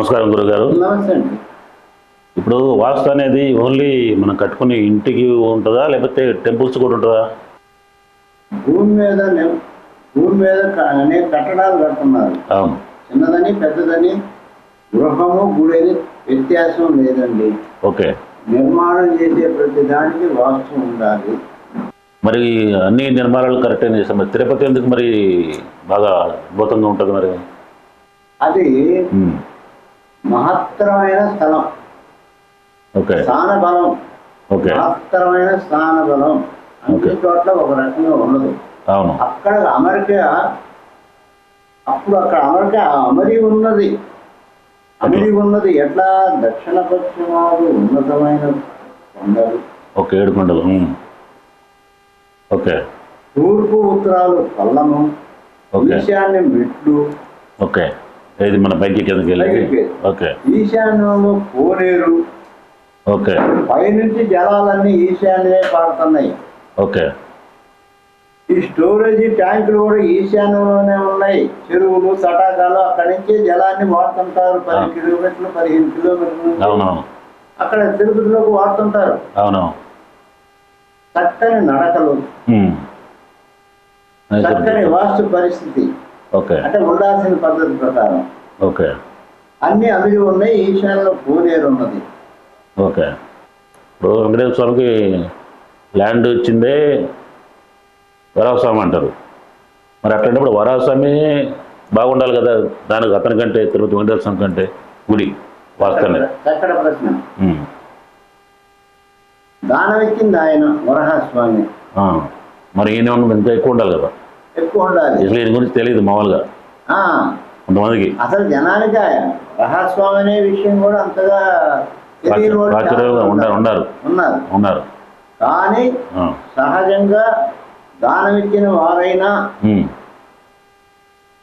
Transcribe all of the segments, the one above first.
నమస్కారం గురుగారు. ఇప్పుడు వాస్తు అనేది ఓన్లీ మనం కట్టుకునే ఇంటికి ఉంటుందా లేకపోతే టెంపుల్స్ కూడా ఉంటుందా? భూమి మీద భూమి మీద అనేక కట్టడాలు కడుతున్నారు. అవును. చిన్నదని పెద్దదని గృహము గుడి వ్యత్యాసం లేదండి. ఓకే. నిర్మాణం చేసే ప్రతి దానికి వాస్తు ఉండాలి. మరి అన్ని నిర్మాణాలు కరెక్ట్ చేస్తాం. మరి తిరుపతి ఎందుకు మరి బాగా అద్భుతంగా ఉంటుంది మరి? అది మహత్తరమైన స్థలం. ఓకే. స్థాన బలం ఓకే. మహత్తరమైన స్థాన బలం అన్ని. చోట్ల ఒక రకంగా ఉండదు. అవును. అక్కడ అమెరికా అప్పుడు అక్కడ అమెరికా అమరి ఉన్నది. అమరి ఉన్నది. ఎట్లా? దక్షిణ పశ్చిమాలు ఉన్నతమైన కొండలు. ఓకే ఏడుకొండలు ఉమ్. ఓకే. తూర్పు ఉత్తరాలు పల్లము. ఈశాన్యం మెట్లు. ఓకే. ఇది మన పైకి కిందకి వెళ్ళేది. ఓకే. ఈశాన్యంలో కోనేరు. ఓకే. పైనుంచి జలాలన్నీ ఈశాన్యమే పారుతున్నాయి. ఓకే. ఈ స్టోరేజీ ట్యాంకులు కూడా ఈశాన్యంలోనే ఉన్నాయి. చెరువులు తటాకాలు అక్కడి నుంచి జలాన్ని వాడుతుంటారు. పది. కిలోమీటర్లు పదిహేను కిలోమీటర్లు. అక్కడ తిరుపతిలోకి వాడుతుంటారు. అవునవును. చక్కని నడకలు. చక్కని వాస్తు పరిస్థితి. ఓకే. అంటే ఉండాల్సిన పద్ధతి ప్రకారం. ఓకే. అన్ని అభిలి ఉన్నాయి ఈశాన్యంలో కోనేరు ఉన్నది. ఓకే. ఇప్పుడు వెంకటేశ్వర స్వామికి ల్యాండ్ వచ్చిందే వరాహస్వామి అంటారు. మరి అట్లాంటప్పుడు వరాహస్వామి బాగుండాలి కదా దానికి అతనికంటే తిరుపతి వెంకటేశ్వర స్వామి కంటే గుడి వాస్తవమే. చక్కడ ప్రశ్న. దానం ఇచ్చింది ఆయన వరహస్వామి. మరి ఈయన ఇంకా ఎక్కువ ఉండాలి కదా. ఎక్కువ ఉండాలి ఈయన గురించి తెలియదు మామూలుగా. కొంతమందికి. అసలు జనానికి ఆయన వరహస్వామి అనే విషయం కూడా అంతగా ఉన్నారు. కానీ. సహజంగా దానం ఇచ్చిన వారైనా.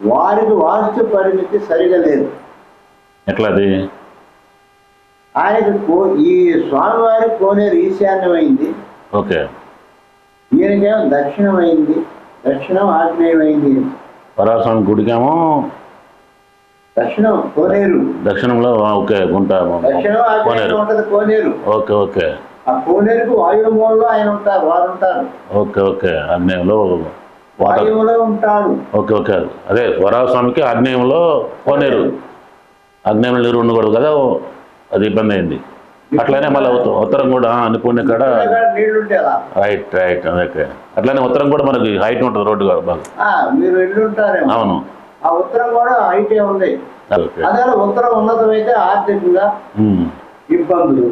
వారికి వాస్తు పరిమితి సరిగా లేదు. ఎట్లా అది ఆయనకి కో ఈ స్వామివారి కోనేరు ఈశాన్యమైంది. ఓకే. ఈయనకేమో దక్షిణమైంది. దక్షిణం ఆగ్నేయమైంది. వరాహస్వామి గుడికేమో దక్షిణం కోనేరు. దక్షిణంలో ఓకే గుంట దక్షిణం ఆగ్నేయం కోనేరు. ఉంటది కోనేరు. Okay okay. ఆ కోనేరుకు వాయువు మూలలో ఆయన ఉంటారు వారు ఉంటారు ఓకే ఓకే ఆగ్నేయంలో వాటర్. వాయువులో ఉంటాడు ఓకే ఓకే. అదే వరాహస్వామికి ఆగ్నేయంలో కోనేరు. ఆగ్నేయంలో నీరు ఉండకూడదు కదా అది ఇబ్బంది అయింది. అట్లానే మళ్ళీ ఉత్త- ఉత్తరం కూడా అనుకునే కాడ రైట్ రైట్ ఓకే అట్లానే ఉత్తరం కూడా మనకి హైట్ ఉంటుంది రోడ్డు కూడా బాగా. అవును. ఆ ఉత్తరం కూడా హైటే ఉంది. అదే ఉత్తరం ఉన్నతమైతే ఆర్థికంగా ఉమ్, ఇబ్బందులు.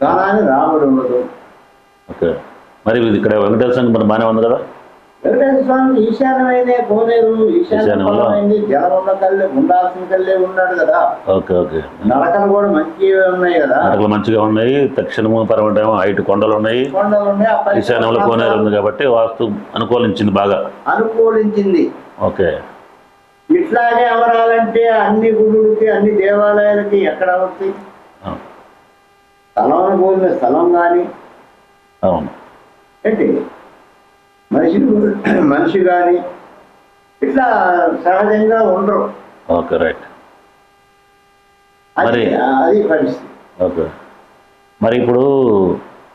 ధనాన్ని రాబడి ఉండదు. ఓకే మరి ఇక్కడ వెంకటేశ్వర మరి బాగానే ఉంది కదా? వెంకటేశ్వర స్వామి ఈశాన్యమైన కోనేరు ఈశాన్య ఈశాన్యంలో. ఫలమైంది జలం ఉన్న కల్లే ఉండాల్సిన కల్లే ఉన్నాడు కదా. Okay okay. నడకలు కూడా మంచిగా ఉన్నాయి కదా. అడగలు మంచిగా ఉన్నాయి. దక్షిణము పరమటేమో హైట్ కొండలు ఉన్నాయి. కొండలు ఉన్నాయి ఈశాన్యంలో కోనేరు ఉంది కాబట్టి వాస్తు అనుకూలించింది బాగా. అనుకూలించింది. ఓకే. ఇట్లాగే అమరాలంటే అన్ని గుడులకి అన్ని దేవాలయాలకి ఎక్కడ అవుతాయి స్థలం అనుకూలిన స్థలం కానీ. అవును. ఏంటి? మనిషి మనిషి కానీ ఇట్లా సహజంగా ఉండరు. Okay right. మరి- అది పరిస్థితి. ఓకే. మరి ఇప్పుడు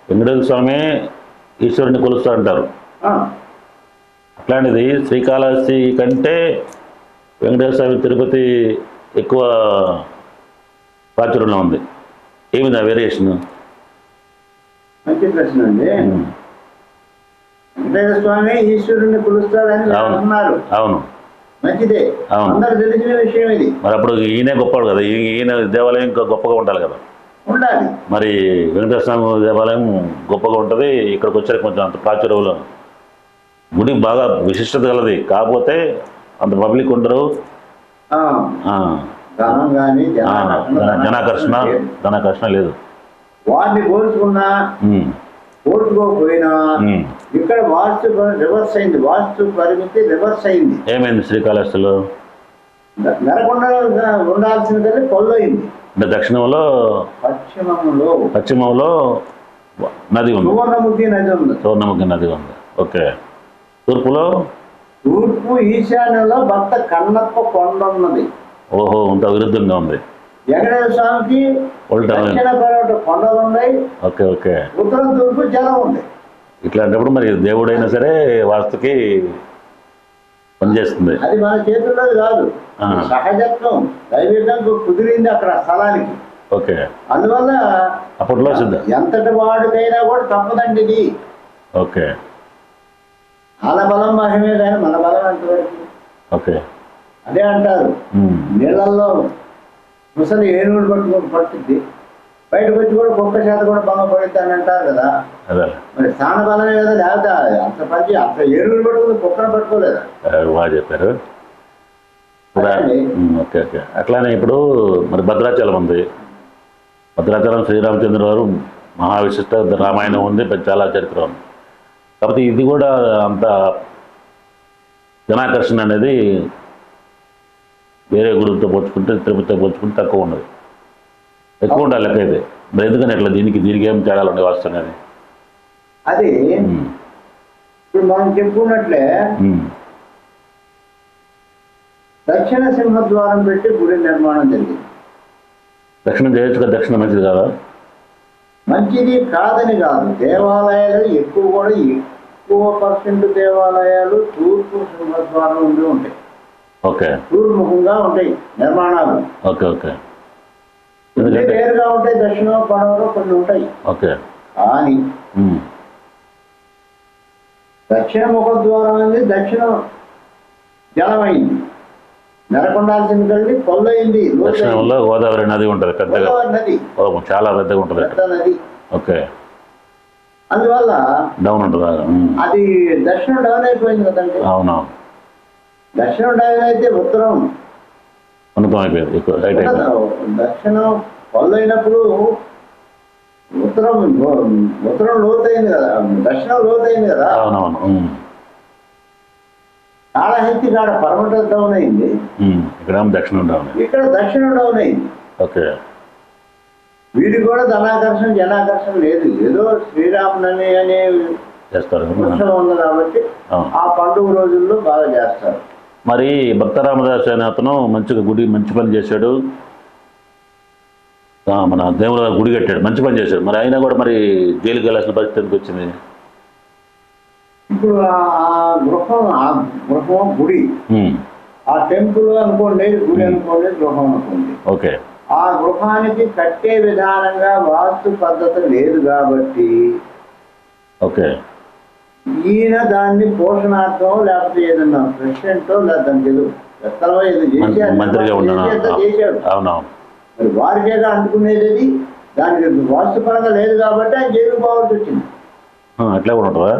వెంకటేశ్వర స్వామి ఈశ్వరుని కొలుస్తూ అంటారు ఆ, అట్లాంటిది శ్రీకాళహస్తి కంటే వెంకటేశ్వర స్వామి తిరుపతి ఎక్కువ ప్రాచుర్యంలో ఉంది. ఏమిది వేరియేషన్ మంచి ప్రశ్న అండి. స్వామి ఈశ్వరుని కొలుస్తాడని అవును. మంచిదే. అవును. అందరు తెలిసిన విషయం ఇది. మరి అప్పుడు ఈయనే గొప్పవాడు కదా. ఈయన దేవాలయం ఇంకా గొప్పగా ఉండాలి కదా. ఉండాలి. మరి వెంకటేశ్వర స్వామి దేవాలయం గొప్పగా ఉంటుంది. ఇక్కడికి వచ్చాక కొంచెం అంత ప్రాచుర్యంలో. గుడి బాగా విశిష్టత కలది కాకపోతే అంత పబ్లిక్ ఉండరు. జనాకర్షణ ధనాకర్షణ లేదు. ఉమ్, పోల్చుకోకపోయినా ఉమ్. ఇక్కడ వాస్తు రివర్స్ అయింది. వాస్తు పరిమితి రివర్స్ అయింది. ఏమైంది శ్రీకాళహస్తిలో? నెరకుండా ఉండాల్సిన తల్లి పొల్లయింది అంటే దక్షిణంలో పశ్చిమంలో. పశ్చిమంలో నది ఉంది. సువర్ణముఖి నది ఉంది. సౌర్ణముఖి నది ఉంది. ఓకే. తూర్పులో? తూర్పు ఈశాన్యంలో భక్త కన్నప్ప కొండ ఉన్నది. ఓహో అంత విరుద్ధంగా ఉంది. వెంకటేశ్వర స్వామికి. దక్షిణ కొండలు ఉన్నాయి ఓకే ఓకే. ఉత్తరం తూర్పు జలం ఉంది. ఇట్లాంటప్పుడు మరి దేవుడైనా సరే వాస్తుకి పనిచేస్తుంది. అది మన చేతుల్లో కాదు. సహజత్వం దైవికంగా కుదిరింది అక్కడ స్థలానికి. ఓకే. అందువల్ల అప్పట్లో ఎంతటి వాడికైనా కూడా తప్పదండి ఇది. ఓకే. వాళ్ళ బలం మహిమే కానీ మన బలం ఎంతవరకు? ఓకే. అదే అంటారు. నీళ్ళల్లో ముసలి ఏనుగులు పట్టుకొని పట్టుద్ది బయటకు వచ్చి కూడా కుక్క చేత కూడా అని అంటారు కదా. మరి స్థాన బలమే కదా లేకపోతే అంత పని అంత ఏనుగులు పట్టుకుంది కుక్కను పట్టుకోలేదా? బాగా చెప్పారు. Okay okay. అట్లానే ఇప్పుడు మరి భద్రాచలం ఉంది. భద్రాచలం శ్రీరామచంద్ర వారు మహావిశిష్ట రామాయణం ఉంది చాలా చరిత్ర ఉంది. కాకపోతే ఇది కూడా అంత జనాకర్షణ అనేది వేరే గుడితో పోల్చుకుంటే తిరుపతితో పోల్చుకుంటే తక్కువ ఉండదు ఎక్కువ ఉండాలి లెక్క అయితే. మరి ఎందుకని ఇట్లా దీనికి దీనికి ఏం తేడాలు ఉండే వాస్తవం కానీ అది ఇప్పుడు మనం చెప్పుకున్నట్లే దక్షిణ సింహద్వారం పెట్టి గుడి నిర్మాణం జరిగింది. దక్షిణం చేయొచ్చు కదా దక్షిణం మంచిది కాదా? మంచిది కాదని కాదు. దేవాలయాలు ఎక్కువ కూడా ఎక్కువ పర్సెంట్ దేవాలయాలు తూర్పు సింహద్వారం ఉండి ఉంటాయి. ఓకే. తూర్ముఖంగా ఉంటాయి నిర్మాణాలు. Okay okay. వేరుగా ఉంటాయి? దక్షిణ పడవలో కొన్ని ఉంటాయి. ఓకే. కానీ. దక్షిణ ముఖద్వారం అనేది దక్షిణం జలమైంది. నెరకొండాల్సింది కలిగి కొల్లయింది లోతైంది. దక్షిణంలో గోదావరి నది ఉంటుంది పెద్దగా. నది. చాలా పెద్దగా ఉంటుంది. నది. ఓకే. అందువల్ల డౌన్ ఉంటుంది. అది దక్షిణం డౌన్ అయిపోయింది కదండి. అవునవును. దక్షిణం డౌన్ అయితే ఉత్తరం. ఉన్నతం అయిపోయింది ఎక్కువ రైట్ అయిపోయింది. దక్షిణం కొల్లైనప్పుడు ఉత్తరం ఉత్తరం లోతైంది కదా దక్షిణం లోతైంది కదా అవునవును ఉమ్. కాళహస్తి కాడ పరమట డౌన్ అయింది ఉమ్. ఇక్కడేమో దక్షిణం డౌన్ ఇక్కడ దక్షిణం డౌన్ అయింది ఓకే వీడికి కూడా ధనాకర్షణ జనాకర్షణ లేదు ఏదో శ్రీరామనవమి అనే చేస్తారు ఉంది కాబట్టి. ఆ పండుగ రోజుల్లో బాగా చేస్తారు మరి భక్త రామదాస్ అనే అతను మంచిగా గుడి మంచి పని చేశాడు. మన దేవుల గుడి కట్టాడు మంచి పని చేశాడు. మరి అయినా కూడా మరి జైలుకి వెళ్ళాల్సిన పరిస్థితి ఎందుకు వచ్చింది? ఇప్పుడు ఆ- గృహం ఆ గృహం గుడి. ఆ టెంపుల్ అనుకోండి గుడి అనుకోండి గృహం అనుకోండి. ఓకే. ఆ గృహానికి కట్టే విధానంగా వాస్తు పద్ధతి లేదు కాబట్టి ఓకే. ఈయన దాన్ని పోషణార్థం లేకపోతే ఏదన్నా ప్రెసిడెంట్ లేదా దానికి ఏదో చేశాడు. మరి వారికేగా అంటుకునేది అది? దానికి వాస్తుపరంగా లేదు కాబట్టి ఆయన జైలు పోవాల్సి వచ్చింది. అట్లే కూడా ఉంటుందా?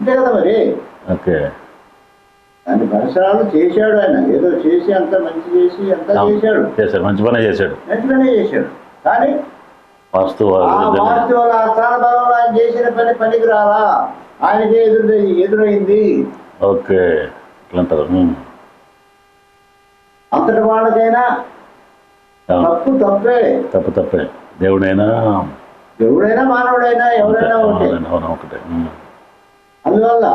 అంతే కదా మరి. ఓకే. దాని పరిసరాలు చేశాడు ఆయన. ఏదో చేసి అంత మంచి చేసి అంతా. చేశాడు. చేశాడు. మంచి పనే చేశాడు. మంచిగానే చేశాడు. కానీ వాస్తు వాస్తు స్థాన బలంలో ఆయన చేసిన పని పనికి రాలా ఆయనకే ఎదురు ఎదురైంది. ఓకే. అంటారు. అంతటి వాళ్ళకైనా. తప్పు తప్పే. తప్పు తప్పే. దేవుడైనా. ఎవడైనా మానవుడైనా ఎవరైనా ఒకటే. అందువల్ల.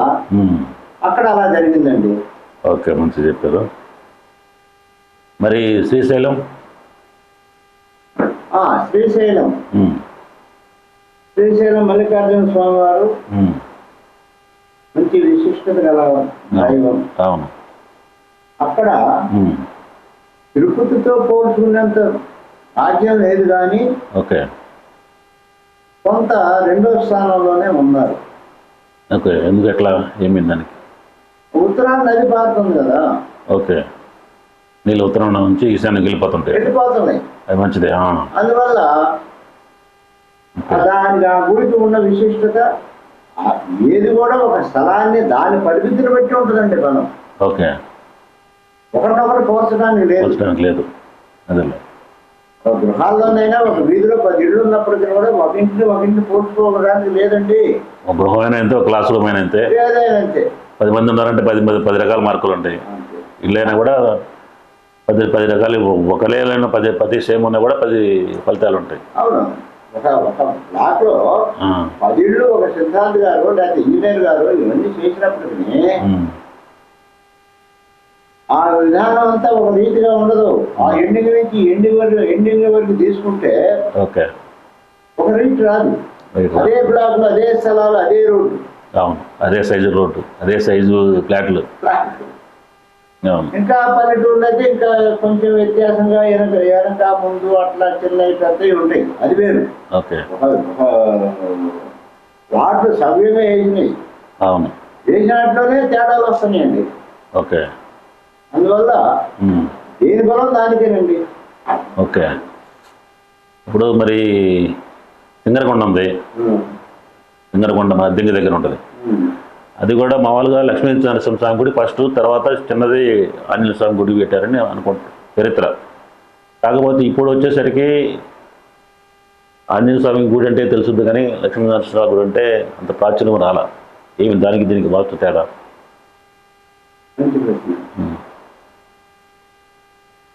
అక్కడ అలా జరిగిందండి. ఓకే మంచి చెప్పారు. మరి శ్రీశైలం? శ్రీశైలం. శ్రీశైలం మల్లికార్జున స్వామి వారు. మంచి విశిష్టత గల దైవం. అవును. అక్కడ. తిరుపతితో పోల్చుకున్నంత భాగ్యం లేదు కానీ ఓకే. కొంత రెండో స్థానంలోనే ఉన్నారు. ఓకే ఎందుకు ఎట్లా ఏమైంది దానికి? ఉత్తరాన్ని నది పారుతుంది కదా. ఓకే. నీళ్ళు ఉత్తరం నుంచి ఈశాన్యం వెళ్ళిపోతుంటాయి. వెళ్ళిపోతున్నాయి. అది మంచిదే. అందువల్ల దానికి ఆ గుడికి ఉన్న విశిష్టత ఏది కూడా ఒక స్థలాన్ని దాని పరిమితిని బట్టి ఉంటుందండి మనం ఓకే. ఒకరినొకరు పోల్చడానికి లేదు. లేదు. ఒక గృహాల్లోనైనా ఒక వీధిలో పది ఇళ్ళు ఉన్నప్పటికీ కూడా ఒక ఇంటిని ఒక ఇంటిని పోల్చుకోవడానికి లేదండి. ఒక గృహమైన అంతే ఒక క్లాస్ రూమ్ అయినా అంతే. పది మంది ఉన్నారంటే పది పది పది రకాల మార్కులు ఉంటాయి. ఇల్లైనా కూడా పది పది రకాలు ఒకలేలైనా పది పది సేమ్ ఉన్నా కూడా పది ఫలితాలు ఉంటాయి. అవును. ఒక ఒక బ్లాక్లో. పదిళ్ళు ఒక సిద్ధాంత్ గారు లేకపోతే ఇంజనీర్ గారు ఇవన్నీ చేసినప్పటికీ. ఆ విధానం అంతా ఒక రీతిగా ఉండదు. ఆ ఎండింగ్ నుంచి ఎండింగ్ వరకు ఎండింగ్ వరకు తీసుకుంటే ఓకే. ఒక రీతి రాదు. అదే బ్లాక్లు అదే స్థలాలు అదే రోడ్డు అవును. అదే సైజు రోడ్డు అదే సైజు ఫ్లాట్లు ఇంకా పల్లెటూళ్ళు అయితే ఇంకా కొంచెం వ్యత్యాసంగా వెనక వెనక ముందు అట్లా చిన్నవి పెద్దవి ఉంటాయి. అది వేరు. వాటిలో సవ్యంగా వేసినాయి. అవును. వేసినట్లోనే తేడాలు వస్తున్నాయండి. ఓకే. అందువల్ల. దేని బలం దానికేనండి. ఓకే. ఇప్పుడు మరి సింగరకొండ ఉంది. సింగరకొండ దింగి దగ్గర ఉంటుంది. అది కూడా మామూలుగా లక్ష్మీ నరసింహ స్వామి గుడి ఫస్ట్ తర్వాత చిన్నది ఆంజనేయ స్వామి గుడి పెట్టారని అనుకుంటున్నాను చరిత్ర. కాకపోతే ఇప్పుడు వచ్చేసరికి ఆంజనేయ స్వామి గుడి అంటే తెలుసుద్ది కానీ లక్ష్మీ నరసింహ గుడి అంటే అంత ప్రాచుర్యం రాలా. ఏమి దానికి దీనికి వాస్తు తేడా.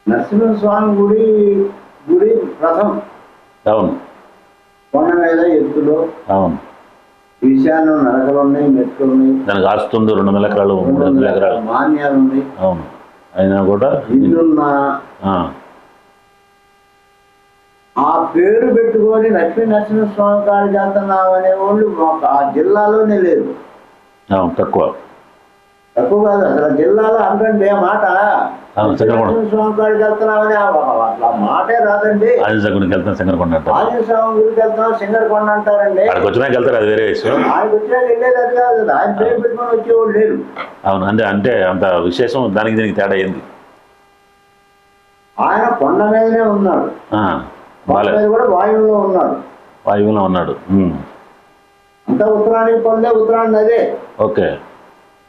నరసింహస్వామి గుడి గుడి రథం అవును. కొండ మీద ఎత్తులో అవును. ఈశాన్యం నరకలు ఉన్నాయి మెట్లు ఉన్నాయి దానికి ఆస్తుంది రెండు వందల ఎకరాలు మూడు వందల ఎకరాలు. అవును. అయినా కూడా ఆ, పేరు పెట్టుకొని లక్ష్మీ నరసింహస్వామి కాడి చేస్తున్నాం అనేవాళ్ళు మాకు ఆ జిల్లాలోనే లేదు. అవును తక్కువ. తక్కువ కాదు అసలు జిల్లాలో అనకండి మాట అట్లా మాటే రాదండి. ఆంజనేయ గుడికి వెళ్తాను సింగరకొండ అంటారు. ఆంజనేయ స్వామి గుడికి వెళ్తున్నాం సింగరకొండ అంటారండి. అక్కడికి వచ్చినాక వెళ్తారు అది వేరే విషయం. ఆయన వచ్చినా వెళ్ళేది అది కాదు. కదా ఆయన పేరు పెట్టుకొని వచ్చేవాళ్ళు లేరు అవును అంటే అంటే అంత విశేషం దానికి దీనికి తేడా ఏంది? ఆయన కొండ మీదనే ఉన్నాడు. ఆ, కొండ మీద కూడా వాయువులో ఉన్నాడు. వాయువులో ఉన్నాడు. అంతా ఉత్తరానికి పొందే ఉత్తరాన్ని అదే ఓకే.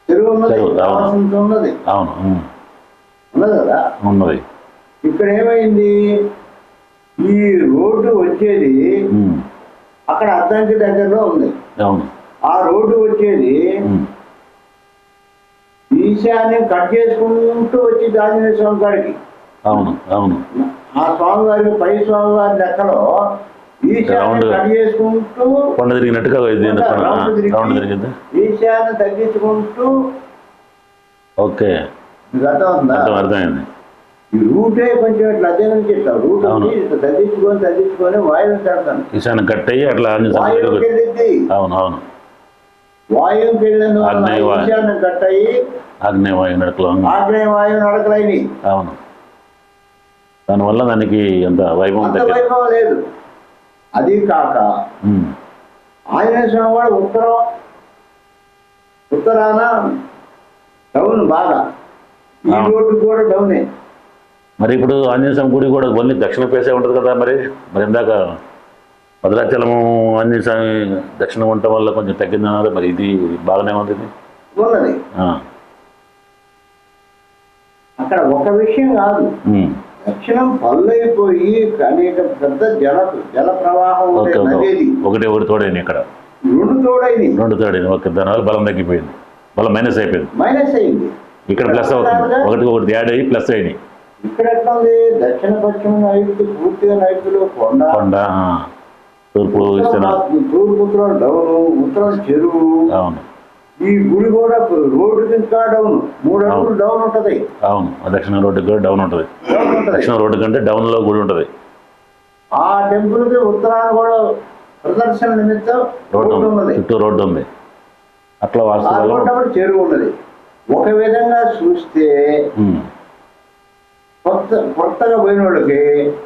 చెరువు ఉన్నది అవును. ఉన్నది కదా? ఇక్కడ ఏమైంది? ఈ రోడ్డు వచ్చేది అక్కడ అద్దంకి దగ్గరలో ఉంది. అవును. ఆ రోడ్డు వచ్చేది ఈశాన్యం కట్ చేసుకుంటూ వచ్చి ఆంజనేయ స్వామి కాడికి అవును అవును. ఆ స్వామివారి పై స్వామివారి లెక్కలో ఈశాన్యం. కట్ చేసుకుంటూ కొండ తిరిగినట్టుగా ఈశాన్యం తగ్గించుకుంటూ ఓకే. అర్థమైంది. ఈ రూటే కొంచెం ఇట్లా అవును. తగ్గించుకొని తగ్గించుకొని వాయువుని కట్ అయ్యి అట్లా అవును అవును. వాయువుకి వెళ్ళిన ఆగ్నేయ వాయు. ఈశాన్యం కట్ అయ్యి ఆగ్నేయ వాయు నడకలో ఆగ్నేయ వాయువు నడకలైనవి అవును. దానివల్ల దానికి అంత వైభవం వైభవం లేదు. అది కాక ఆంజనేయ స్వామి వాడు ఉత్తరం ఉత్తరాన డౌన్ బాగా. ఈ. రోడ్డు కూడా డౌనే. మరి ఇప్పుడు ఆంజనేయ స్వామి గుడి కూడా ఓన్లీ దక్షిణ పేసే ఉంటుంది కదా మరి. మరి ఇందాక భద్రాచలము ఆంజనేయ స్వామి దక్షిణ ఉండటం వల్ల కొంచెం తగ్గిందన్నారు మరి ఇది బాగానే ఉంది ఉన్నది. అక్కడ ఒక విషయం కాదు. దక్షిణం పల్లైపోయి అనేక పెద్ద జల జల ప్రవాహం ఒకటి ఒకటి తోడైంది ఇక్కడ. రెండు తోడైంది రెండు తోడైంది. ఓకే దానివల్ల బలం తగ్గిపోయింది. బలం మైనస్ అయిపోయింది. మైనస్ అయింది. ఇక్కడ ప్లస్ అవుతుంది ఒకటి ఒకటి యాడ్ అయ్యి ప్లస్ అయినాయి. ఇక్కడ ఎట్లా ఉంది దక్షిణ పశ్చిమ నైరుతి పూర్తిగా నైరుతిలో కొండ. తూర్పు తూర్పు ఉత్తరం డౌన్ ఉత్తరం చెరువు. అవును. ఈ గుడి కూడా రోడ్డు ఇంకా డౌన్. మూడు అడుగులు డౌన్ ఉంటది. అవును. దక్షిణ రోడ్డు కూడా డౌన్ ఉంటుంది. డౌన్ దక్షిణ రోడ్డు కంటే డౌన్లో గుడి ఉంటుంది. ఆ టెంపుల్కి ఉత్తరాన కూడా ప్రదర్శన నిమిత్తం రోడ్డు ఉన్నది. చుట్టూ రోడ్డు ఉంది. అట్లా వాస్తవాలు చెరువు ఉన్నది. ఒక విధంగా చూస్తే కొత్త కొత్తగా పోయిన వాళ్ళకి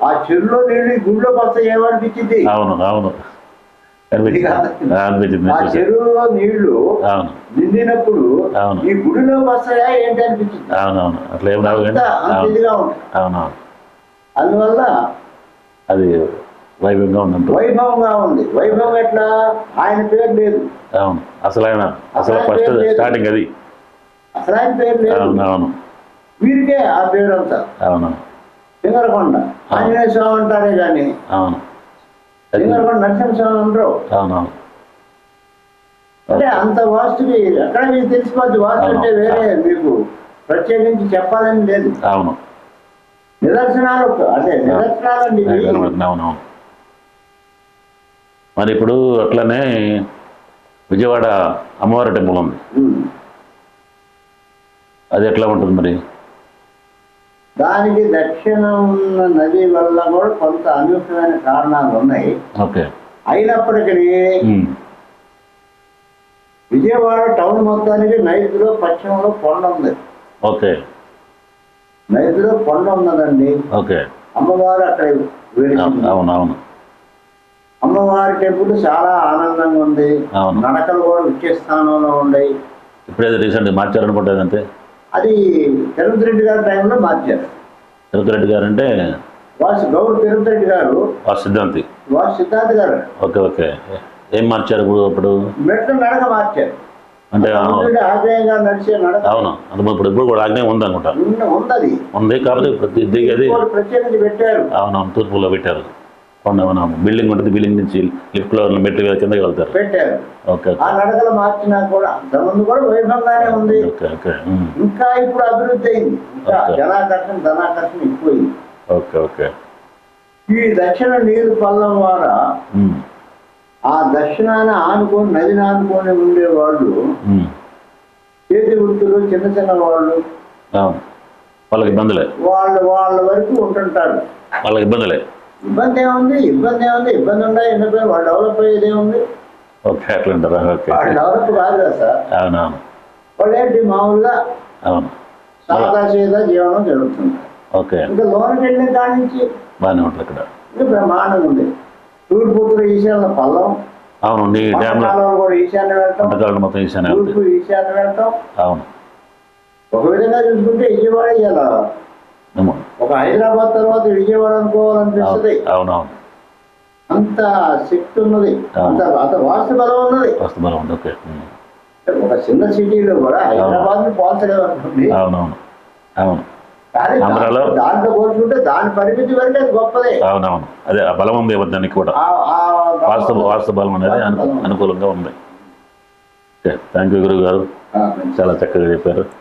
ఆ చెరువులో నీళ్ళు ఈ గుడిలోకి వస్తాయి ఏమనిపించింది? అవును అవును. ఆ. చెరువులో నీళ్ళు నిండినప్పుడు అవును. ఈ గుడిలోకి వస్తాయా ఏంటి అనిపించింది? అవునవును ఉంది అందువల్ల అది వైభవంగా ఉందంట. వైభవంగా ఉంది. వైభవం ఎట్లా? ఆయన పేరు లేదు. అవును. అసలు ఆయన అసలు ఫస్ట్. స్టార్టింగ్ అది. అసలు ఆయన పేరు లేదు. అవును వీరికే ఆ పేరు అంతా. అవును. సింగరకొండ ఆంజనేయ స్వామి అంటారే కానీ అవును. సింగరకొండ నరసింహస్వామి అంటారు. అవునవును అంటే అంత వాస్తుకి ఎక్కడ మీకు తెలిసిపోద్ది? వాస్తు అంటే. వేరే మీకు ప్రత్యేకించి చెప్పాలని లేదు. అవును. నిదర్శనాలు అంటే. కనబడుతుంది అవునవును మరి ఇప్పుడు అట్లనే విజయవాడ అమ్మవారి టెంపుల్ ఉంది. అది ఎట్లా ఉంటుంది మరి? దానికి దక్షిణ ఉన్న నది వల్ల కూడా కొంత అనూహ్యమైన కారణాలు ఉన్నాయి. ఓకే. అయినప్పటికీ. విజయవాడ టౌన్ మొత్తానికి నైరుతిలో పశ్చిమంలో కొండ ఉంది. ఓకే. నైరుతిలో కొండ ఉన్నదండి. ఓకే. అమ్మవారు అక్కడ అవును వెలిసింది అవును అవును. అమ్మవారి టెంపుల్ చాలా ఆనందంగా ఉంది. నడకలు కూడా ఉచ్చ స్థానంలో ఉన్నాయి. ఇప్పుడేదో రీసెంట్గా మార్చారనుకుంటే అంతే అది తిరుపతి రెడ్డి గారి టైంలో మార్చారు. తిరుపతి రెడ్డి గారు అంటే? వాసు గౌరవ తిరుపతి రెడ్డి గారు. ఆ సిద్ధాంతి. వాసు సిద్ధార్థ్ గారు. Okay okay. ఏం మార్చారు ఇప్పుడు ఇప్పుడు మెట్లు నడక మార్చారు. అంటే అవును. ఆగ్నేయంగా నడిచే నడక. అవును అది ఇప్పుడు ఇప్పుడు కూడా ఆజ్ఞ ఉంది అనుకుంటా ఉన్నది. ఉంది కాబట్టి ప్రతి ప్రత్యేకత పెట్టారు. అవునవును తూర్పులో పెట్టారు. కొండ అవునవును బిల్డింగ్ ఉంటుంది బిల్డింగ్ నుంచి లిఫ్ట్లో మెట్లు మీద కిందకి వెళ్తారు. పెట్టారు. ఓకే ఆ నడకలు మార్చినా కూడా అంతకుముందు కూడా వైభవంగానే ఉంది. Okay okay. ఉమ్. ఇంకా ఇప్పుడు అభివృద్ధి అయింది. ఇంకా. జనాకర్షణ ధనాకర్షణ ఎక్కువైంది. Okay okay. ఈ దక్షిణ నీరు పల్లం ద్వారా. ఆ దక్షిణాన ఆనుకొని నదిని ఆనుకొని ఉండే వాళ్ళు ఉమ్. చేతి వృత్తులు చిన్న చిన్న వాళ్ళు వాళ్ళకి ఇబ్బందులే. వాళ్ళు వాళ్ళ వరకు ఉంటుంటారు. వాళ్ళకి ఇబ్బందులే. ఇబ్బంది ఏముంది? ఇబ్బంది ఏముంది? ఇబ్బంది ఉందా? ఎండిపోయి వాళ్ళు డెవలప్ అయ్యేది ఏముంది? ఓకే అట్లా అంటారా ఓకే. వాళ్ళు డెవలప్ కాదు కదా సార్. అవునవును. వాళ్ళు ఏంటి మామూలుగా అవును. సాదాసీదా జీవనం జరుగుతుంది. ఓకే. ఇంకా లోనికి వెళ్ళిన కాడి నుంచి బాగానే ఉంటుంది ఇక్కడ ఇంకా బ్రహ్మాండంగా ఉంది. తూర్పు ఉత్తర ఈశాన్య పల్లం. అవును నీ కూడా ఈశాన్య వెళ్తాం. మొత్తం ఈశానే వెళ్తాయి. తూర్పు ఈశాన్య వెళ్తాం. అవును. ఒక విధంగా చూసుకుంటే విజయవాడ ఇవాళ. ఒక హైదరాబాద్ తర్వాత విజయవాడ అనుకోవాలనిపిస్తుంది. అవును అవును అంత శక్తి ఉన్నది. అంత అంత వాస్తు బలం ఉన్నది. వస్తు బలం ఉంది ఓకే. ఒక చిన్న సిటీలో కూడా హైదరాబాద్ని అనుకోండి అవునవును అవును. కానీ? దాంట్లో- పోల్చుకుంటే దాని పరిమితి వరకు అది గొప్పదే. అవునవును. అదే ఆ బలం ఉంది దానికి కూడా. వాస్తు వాస్తు బలం అనేది అను- అనుకూలంగా ఉంది. థ్యాంక్ యూ గురువు గారు చాలా చక్కగా చెప్పారు.